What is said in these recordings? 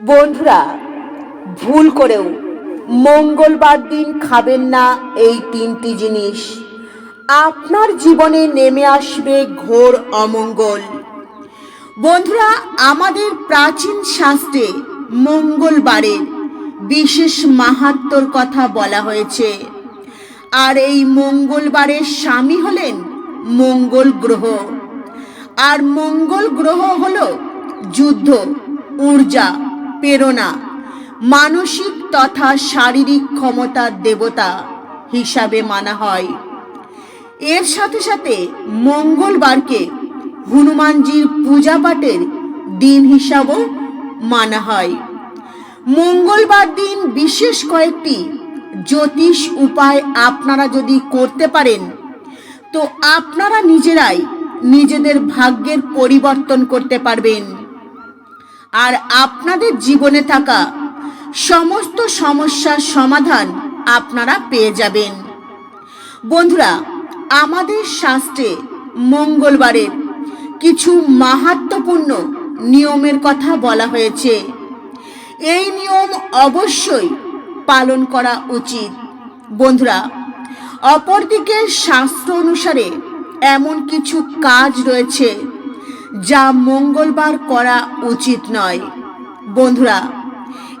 বন্ধুরা, ভুল করেও মঙ্গলবার দিন খাবেন না এই তিনটি জিনিস। আপনার জীবনে নেমে আসবে ঘোর অমঙ্গল। বন্ধুরা, আমাদের প্রাচীন শাস্ত্রে মঙ্গলবারের বিশেষ মাহাত্মর কথা বলা হয়েছে। আর এই মঙ্গলবারের স্বামী হলেন মঙ্গল গ্রহ। আর মঙ্গল গ্রহ হলো যুদ্ধ ঊর্জা প্রেরণা, মানসিক তথা শারীরিক ক্ষমতার দেবতা হিসাবে মানা হয়। এর সাথে সাথে মঙ্গলবারকে হনুমানজির পূজা পাঠের দিন হিসাবেও মানা হয়। মঙ্গলবার দিন বিশেষ কয়েকটি জ্যোতিষ উপায় আপনারা যদি করতে পারেন, তো আপনারা নিজেরাই নিজেদের ভাগ্যের পরিবর্তন করতে পারবেন। আর আপনাদের জীবনে থাকা সমস্ত সমস্যার সমাধান আপনারা পেয়ে যাবেন। বন্ধুরা, আমাদের শাস্ত্রে মঙ্গলবারের কিছু মাহাত্মপূর্ণ নিয়মের কথা বলা হয়েছে। এই নিয়ম অবশ্যই পালন করা উচিত। বন্ধুরা, অপরদিকে শাস্ত্র অনুসারে এমন কিছু কাজ রয়েছে যা মঙ্গলবার করা উচিত নয়। বন্ধুরা,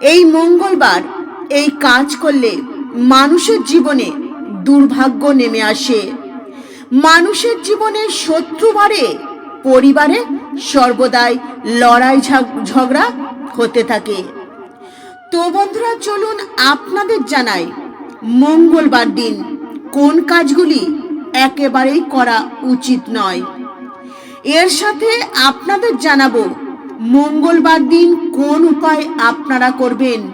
এই মঙ্গলবার এই কাজ করলে মানুষের জীবনে দুর্ভাগ্য নেমে আসে। মানুষের জীবনে শত্রু বাড়ে, পরিবারে সর্বদাই লড়াই ঝগ- ঝগড়া হতে থাকে। তো বন্ধুরা, চলুন আপনাদের জানাই মঙ্গলবার দিন কোন কাজগুলি একেবারেই করা উচিত নয়। এর সাথে আপনাদের জানাব, মঙ্গলবার দিন কোন উপায় আপনারা করবেন?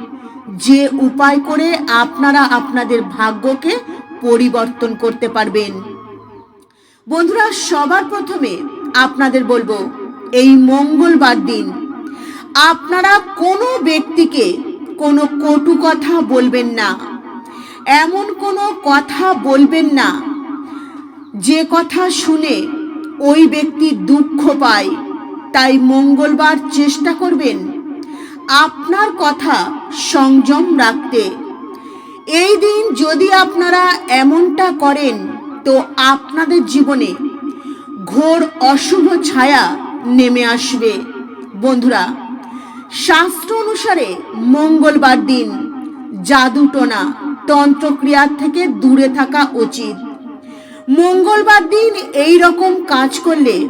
যে উপায় করে আপনারা আপনাদের ভাগ্যকে পরিবর্তন করতে পারবেন। বন্ধুরা, সবার প্রথমে আপনাদের বলব, এই মঙ্গলবার দিন আপনারা কোনো ব্যক্তিকে কোনো কটু কথা বলবেন না। এমন কোনো কথা বলবেন না। যে কথা শুনে ওই ব্যক্তি দুঃখ পায়, তাই মঙ্গলবার চেষ্টা করবেন আপনার কথা সংযম রাখতে। এই দিন যদি আপনারা এমনটা করেন, তো আপনাদের জীবনে ঘোর অশুভ ছায়া নেমে আসবে। বন্ধুরা, শাস্ত্র অনুসারে মঙ্গলবার দিন জাদুটোনা তন্ত্রক্রিয়ার থেকে দূরে থাকা উচিত। মঙ্গলবার দিন এই রকম কাজ করলে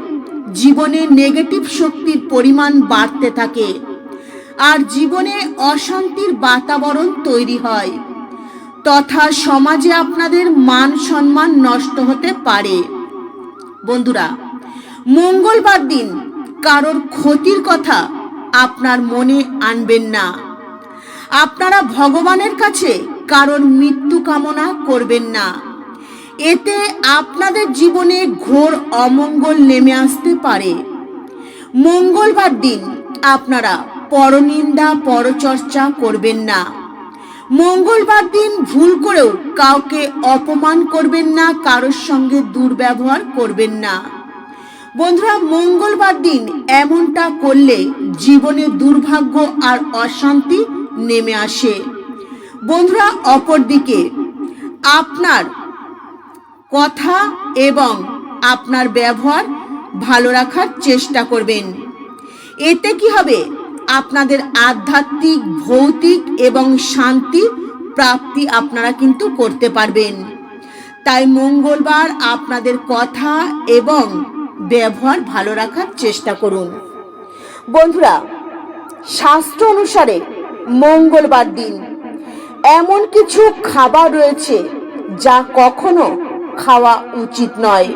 জীবনে নেগেটিভ শক্তির পরিমাণ বাড়তে থাকে। আর জীবনে অশান্তির বাতাবরণ তৈরি হয়। তথা সমাজে আপনাদের মান সম্মান নষ্ট হতে পারে। বন্ধুরা, মঙ্গলবার দিন কারোর ক্ষতির কথা আপনার মনে আনবেন না। আপনারা ভগবানের কাছে কারোর মৃত্যু কামনা করবেন না। এতে আপনাদের জীবনে ঘোর অমঙ্গল নেমে আসতে পারে। মঙ্গলবার দিন আপনারা পরনিন্দা, পরচর্চা করবেন না। মঙ্গলবার দিন ভুল করেও কাউকে অপমান করবেন না, কারোর সঙ্গে দুর্ব্যবহার করবেন না। বন্ধুরা, মঙ্গলবার দিন এমনটা করলে জীবনে দুর্ভাগ্য আর অশান্তি নেমে আসে। বন্ধুরা, অপরদিকে আপনার কথা এবং আপনার ব্যবহার ভালো রাখার চেষ্টা করবেন। এতে কি হবে? আপনাদের আধ্যাত্মিক, ভৌতিক এবং শান্তি প্রাপ্তি আপনারা কিন্তু করতে পারবেন। তাই মঙ্গলবার আপনাদের কথা এবং ব্যবহার ভালো রাখার চেষ্টা করুন। বন্ধুরা, শাস্ত্র অনুসারে মঙ্গলবার দিন এমন কিছু খাবার রয়েছে যা কখনো খাওয়া উচিত নয়।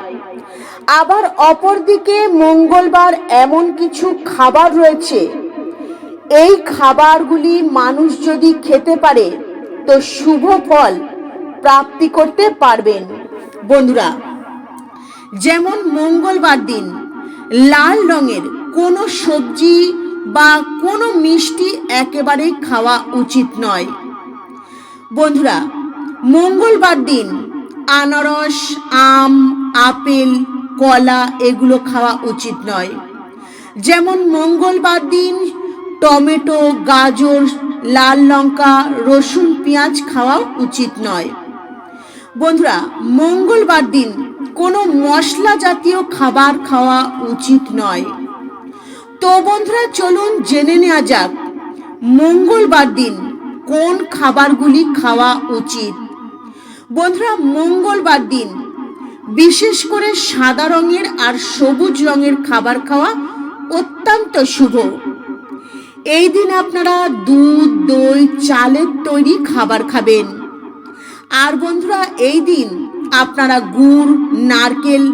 আবার অপরদিকে মঙ্গলবার এমন কিছু খাবার রয়েছে। এই খাবারগুলি মানুষ যদি খেতে পারে, তো শুভ ফল প্রাপ্তি করতে পারবেন। বন্ধুরা, যেমন মঙ্গলবার দিন লাল রঙের কোনো সবজি বা কোনো মিষ্টি একেবারেই খাওয়া উচিত নয়। বন্ধুরা, মঙ্গলবার দিন আনারস, আম, আপেল, কলা এগুলো খাওয়া উচিত নয়। যেমন মঙ্গলবার দিন টমেটো, গাজর, লাল লঙ্কা, রসুন, পেঁয়াজ খাওয়া উচিত নয়। বন্ধুরা, মঙ্গলবার দিন কোনো মশলা জাতীয় খাবার খাওয়া উচিত নয়। তো বন্ধুরা, চলুন জেনে নেওয়া যাক মঙ্গলবার দিন কোন খাবারগুলি খাওয়া উচিত। বন্ধুরা, মঙ্গলবার দিন, বিশেষ করে সাদা রঙের আর সবুজ রঙের খাবার খাওয়া অত্যন্ত শুভ। এই দিন আপনারা দুধ, দই, চালের তৈরি খাবার খাবেন। আর বন্ধুরা, এই দিন আপনারা গুড়, নারকেল,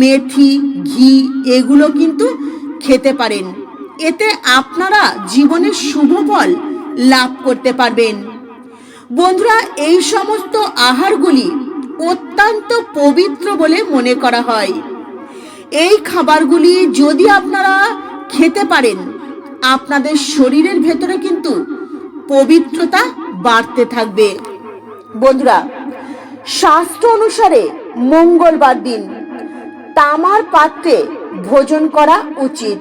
মেথি, ঘি এগুলো কিন্তু খেতে পারেন। এতে আপনারা জীবনের শুভ ফল লাভ করতে পারবেন। বন্ধুরা, এই সমস্ত আহারগুলি অত্যন্ত পবিত্র বলে মনে করা হয়। এই খাবারগুলি যদি আপনারা খেতে পারেন, আপনাদের শরীরের ভেতরে কিন্তু পবিত্রতা বাড়তে থাকবে। বন্ধুরা শাস্ত্র অনুসারে মঙ্গলবার দিন তামার পাত্রে ভোজন করা উচিত।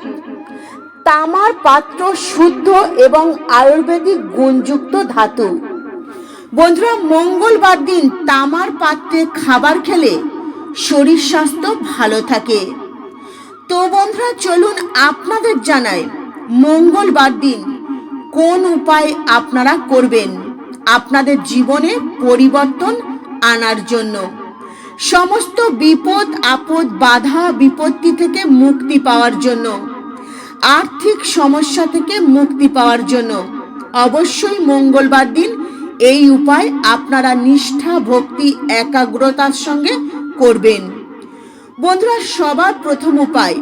তামার পাত্র শুদ্ধ এবং আয়ুর্বেদিক গুণযুক্ত ধাতু। বন্ধুরা, মঙ্গলবার দিন তামার পাত্রে খাবার খেলে শরীর স্বাস্থ্য ভালো থাকে। তো বন্ধুরা, চলুন আপনাদের জানাই, মঙ্গলবার দিন কোন উপায় আপনারা করবেন? আপনাদের জীবনে পরিবর্তন আনার জন্য। সমস্ত বিপদ, আপদ, বাধা, বিপত্তি থেকে মুক্তি পাওয়ার জন্য, আর্থিক সমস্যা থেকে মুক্তি পাওয়ার জন্য অবশ্যই মঙ্গলবার দিন এই উপায় আপনারা নিষ্ঠা, ভক্তি, একাগ্রতার সঙ্গে করবেন। বন্ধুরা, সবার প্রথম উপায়,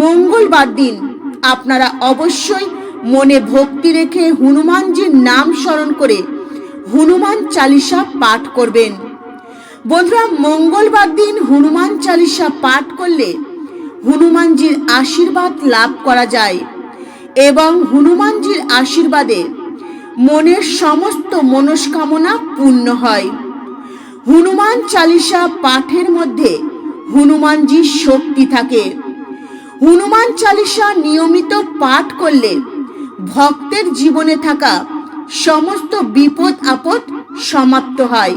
মঙ্গলবার দিন আপনারা অবশ্যই মনে ভক্তি রেখে হনুমানজির নাম স্মরণ করে হনুমান চালিসা পাঠ করবেন। বন্ধুরা, মঙ্গলবার দিন হনুমান চালিসা পাঠ করলে হনুমানজির আশীর্বাদ লাভ করা যায় এবং হনুমানজির আশীর্বাদে মনের সমস্ত মনস্কামনা পূর্ণ হয়। হনুমান চালিসা পাঠের মধ্যে হনুমানজির শক্তি থাকে। হনুমান চালিসা নিয়মিত পাঠ করলে ভক্তের জীবনে থাকা সমস্ত বিপদ আপদ সমাপ্ত হয়।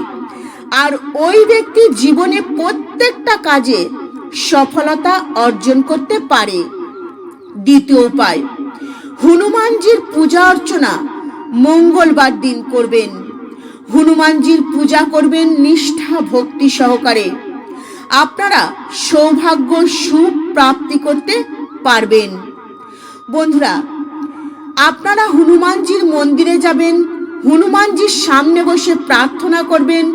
আর ওই ব্যক্তি জীবনে প্রত্যেকটা কাজে সফলতা অর্জন করতে পারে। দ্বিতীয় উপায়, হনুমানজির পূজা অর্চনা মঙ্গলবার দিন করবেন। হনুমানজির পূজা করবেন নিষ্ঠা ভক্তি সহকারে। আপনারা সৌভাগ্য, সুখ প্রাপ্তি করতে পারবেন। বন্ধুরা, আপনারা হনুমানজির মন্দিরে যাবেন, হনুমানজির সামনে বসে প্রার্থনা করবেন,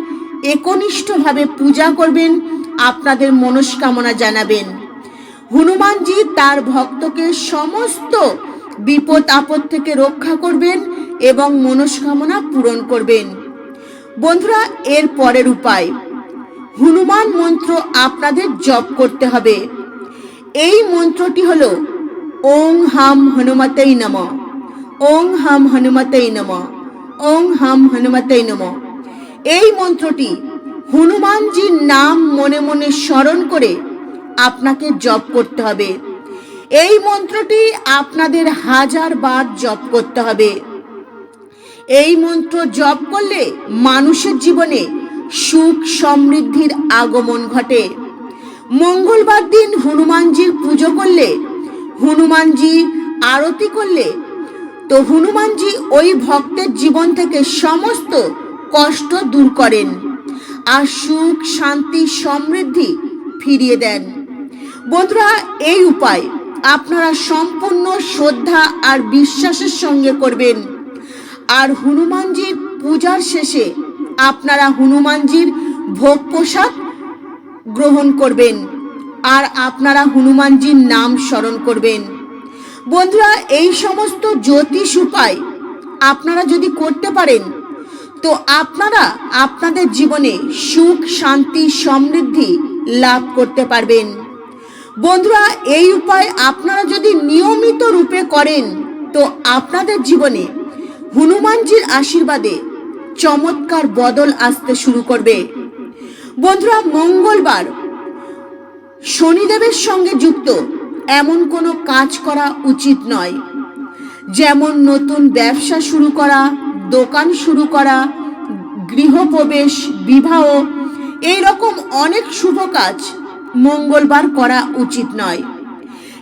একনিষ্ঠভাবে পূজা করবেন, আপনাদের মনস্কামনা জানাবেন। হনুমানজি তার ভক্তকে সমস্ত বিপদ আপদ থেকে রক্ষা করবেন এবং মনস্কামনা পূরণ করবেন। বন্ধুরা, এর পরের উপায়। হনুমান মন্ত্র আপনাদের জপ করতে হবে। এই মন্ত্রটি হল, ওং হাম হনুমতেই নম। ওং হাম হনুমতেই নম। ওং হাম হনুমতেই নম। এই মন্ত্রটি হনুমানজির নাম মনে মনে স্মরণ করে আপনাকে জপ করতে হবে। এই মন্ত্রটি আপনাদের হাজার বার জপ করতে হবে। এই মন্ত্র জপ করলে মানুষের জীবনে সুখ সমৃদ্ধির আগমন ঘটে। মঙ্গলবার দিন হনুমানজির পুজো করলে, হনুমানজি আরতি করলে, তো হনুমানজি ওই ভক্তের জীবন থেকে সমস্ত কষ্ট দূর করেন আর সুখ, শান্তি, সমৃদ্ধি ফিরিয়ে দেন। বন্ধুরা, এই উপায় আপনারা সম্পূর্ণ শ্রদ্ধা আর বিশ্বাসের সঙ্গে করবেন। আর হনুমানজির পূজার শেষে আপনারা হনুমানজির ভোগ প্রসাদ গ্রহণ করবেন আর আপনারা হনুমানজির নাম স্মরণ করবেন। বন্ধুরা, এই সমস্ত জ্যোতিষ উপায় আপনারা যদি করতে পারেন, তো আপনারা আপনাদের জীবনে সুখ, শান্তি, সমৃদ্ধি লাভ করতে পারবেন। বন্ধুরা, এই উপায় আপনারা যদি নিয়মিত রূপে করেন, তো আপনাদের জীবনে হনুমানজির আশীর্বাদে চমৎকার বদল আসতে শুরু করবে। বন্ধুরা, মঙ্গলবার শনিদেবের সঙ্গে যুক্ত এমন কোনো কাজ করা উচিত নয়। যেমন নতুন ব্যবসা শুরু করা, দোকান শুরু করা, গৃহপ্রবেশ, বিবাহ এই রকম অনেক শুভ কাজ মঙ্গলবার করা উচিত নয়।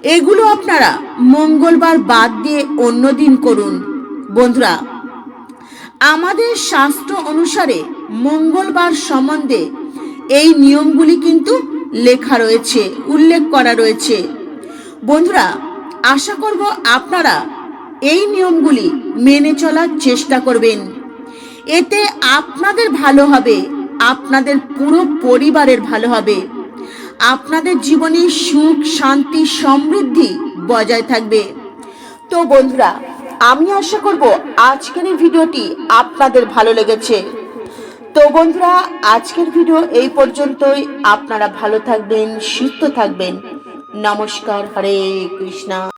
এগুলো আপনারা মঙ্গলবার বাদ দিয়ে অন্য দিন করুন। বন্ধুরা, আমাদের শাস্ত্র অনুসারে মঙ্গলবার সম্বন্ধে এই নিয়মগুলি কিন্তু লেখা রয়েছে, উল্লেখ করা রয়েছে। বন্ধুরা, আশা করব আপনারা এই নিয়মগুলি মেনে চলার চেষ্টা করবেন। এতে আপনাদের ভালো হবে, আপনাদের পুরো পরিবারের ভালো হবে। আপনাদের জীবনে সুখ, শান্তি, সমৃদ্ধি বজায় থাকবে। তো বন্ধুরা আমি আশা করব আজকের এই ভিডিওটি আপনাদের ভালো লেগেছে। তো বন্ধুরা, আজকের ভিডিও এই পর্যন্তই। আপনারা ভালো থাকবেন, সুস্থ থাকবেন। নমস্কার, হরে কৃষ্ণা।